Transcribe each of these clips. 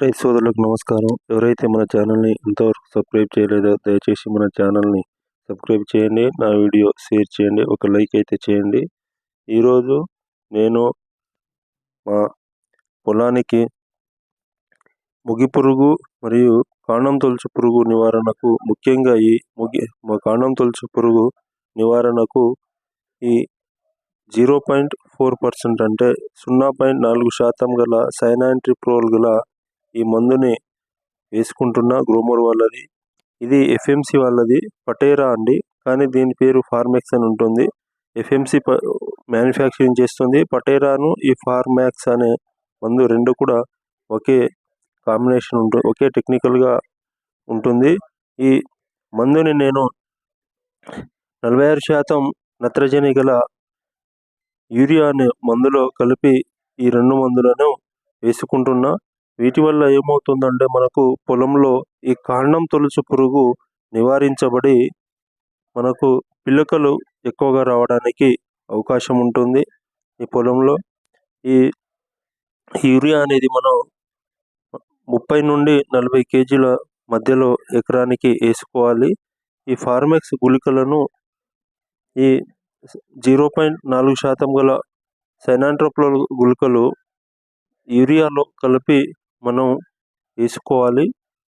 రైతు సోదరులకు నమస్కారం. ఎవరైతే మన ఛానల్ని ఇంతవరకు సబ్స్క్రైబ్ చేయలేదో దయచేసి మన ఛానల్ని సబ్స్క్రైబ్ చేయండి నా వీడియో షేర్ చేయండి ఒక లైక్ అయితే చేయండి. ఈరోజు నేను మా పొలానికి ముగి పురుగు మరియు కాండం తొలుచు పురుగు నివారణకు ముఖ్యంగా ఈ ముగి మా కాండం తొలుచు పురుగు నివారణకు ఈ జీరో పాయింట్ ఫోర్ పర్సెంట్ అంటే సున్నా పాయింట్ నాలుగు శాతం గల సైనాంట్రిప్రోల్ గల ఈ మందుని వేసుకుంటున్న గ్రూమర్ వాళ్ళది. ఇది ఎఫ్ఎంసి వాళ్ళది. పటేరా అండి. కానీ దీని పేరు ఫార్మెక్స్ అని ఉంటుంది. ఎఫ్ఎంసి ప మ్యానుఫ్యాక్చరింగ్ చేస్తుంది. పటేరాను ఈ ఫార్మాక్స్ అనే మందు రెండు కూడా ఒకే కాంబినేషన్ ఉంటుంది ఒకే టెక్నికల్గా ఉంటుంది. ఈ మందుని నేను నలభై ఆరు శాతం నత్రజని గల యూరియా అనే మందులో కలిపి ఈ రెండు మందులను వేసుకుంటున్నా. వీటి వల్ల ఏమవుతుందంటే మనకు పొలంలో ఈ కాండం తొలుచు పురుగు నివారించబడి మనకు పిల్లకలు ఎక్కువగా రావడానికి అవకాశం ఉంటుంది ఈ పొలంలో. ఈ యూరియా అనేది మనం ముప్పై నుండి నలభై కేజీల మధ్యలో ఎకరానికి వేసుకోవాలి. ఈ ఫార్మెక్స్ గుళికలను ఈ జీరో పాయింట్ నాలుగు శాతం గల సైనాంట్రోప్లో గుళికలు యూరియాలో కలిపి మనం వేసుకోవాలి.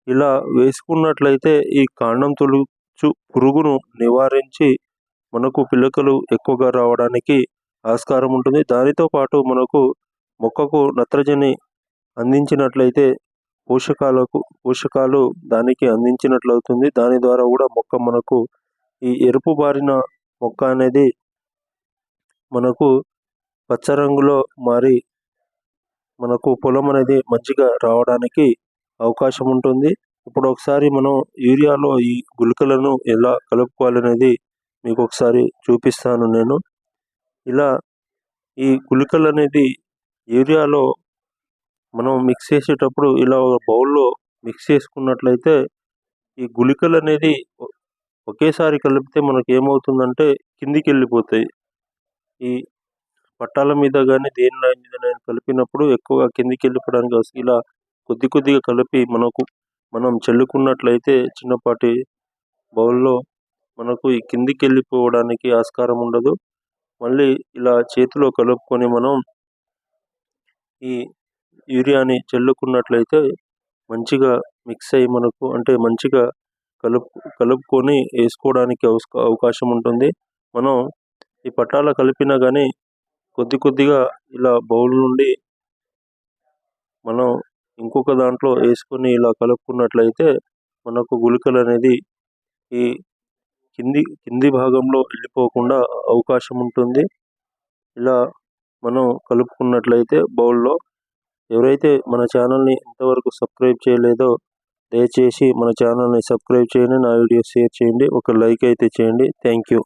ఇలా వేసుకున్నట్లయితే ఈ కాండం తొలుచు పురుగును నివారించి మనకు పిలకలు ఎక్కువగా రావడానికి ఆస్కారం ఉంటుంది. దానితో పాటు మనకు మొక్కకు నత్రజని అందించినట్లయితే పోషకాలకు పోషకాలు దానికి అందించినట్లవుతుంది. దాని ద్వారా కూడా మొక్క మనకు ఈ ఎరుపు బారిన మొక్క అనేది మనకు పచ్చ రంగులో మారి మనకు పొలం అనేది మంచిగా రావడానికి అవకాశం ఉంటుంది. ఇప్పుడు ఒకసారి మనం యూరియాలో ఈ గుళికలను ఎలా కలుపుకోవాలనేది మీకు ఒకసారి చూపిస్తాను నేను. ఇలా ఈ గుళికలు అనేది యూరియాలో మనం మిక్స్ చేసేటప్పుడు ఇలా ఒక బౌల్లో మిక్స్ చేసుకున్నట్లయితే ఈ గుళికలు అనేది ఒకేసారి కలిపితే మనకి ఏమవుతుందంటే కిందికి వెళ్ళిపోతాయి ఈ పట్టాల మీద కానీ దేని మీద నేను కలిపినప్పుడు ఎక్కువగా కిందికి వెళ్ళిపోవడానికి వస్తుంది ఇలా కొద్ది కొద్దిగా కలిపి మనకు మనం చల్లుకున్నట్లయితే చిన్నపాటి బౌల్లో మనకు ఈ కిందికి వెళ్ళిపోవడానికి ఆస్కారం ఉండదు. మళ్ళీ ఇలా చేతిలో కలుపుకొని మనం ఈ యూరియాని చల్లుకున్నట్లయితే మంచిగా మిక్స్ అయ్యి మనకు అంటే మంచిగా కలుపు కలుపుకొని వేసుకోవడానికి అవకాశం ఉంటుంది. మనం ఈ పట్టాల కలిపినా కానీ కొద్ది కొద్దిగా ఇలా బౌల్ నుండి మనం ఇంకొక దాంట్లో వేసుకొని ఇలా కలుపుకున్నట్లయితే మనకు గుళికలు అనేది ఈ కింది కింది భాగంలో వెళ్ళిపోకుండా అవకాశం ఉంటుంది. ఇలా మనం కలుపుకున్నట్లయితే బౌల్లో ఎవరైతే మన ఛానల్ని ఇంతవరకు సబ్స్క్రైబ్ చేయలేదో దయచేసి మన ఛానల్ని సబ్స్క్రైబ్ చేయండి నా వీడియో షేర్ చేయండి ఒక లైక్ అయితే చేయండి. Thank you.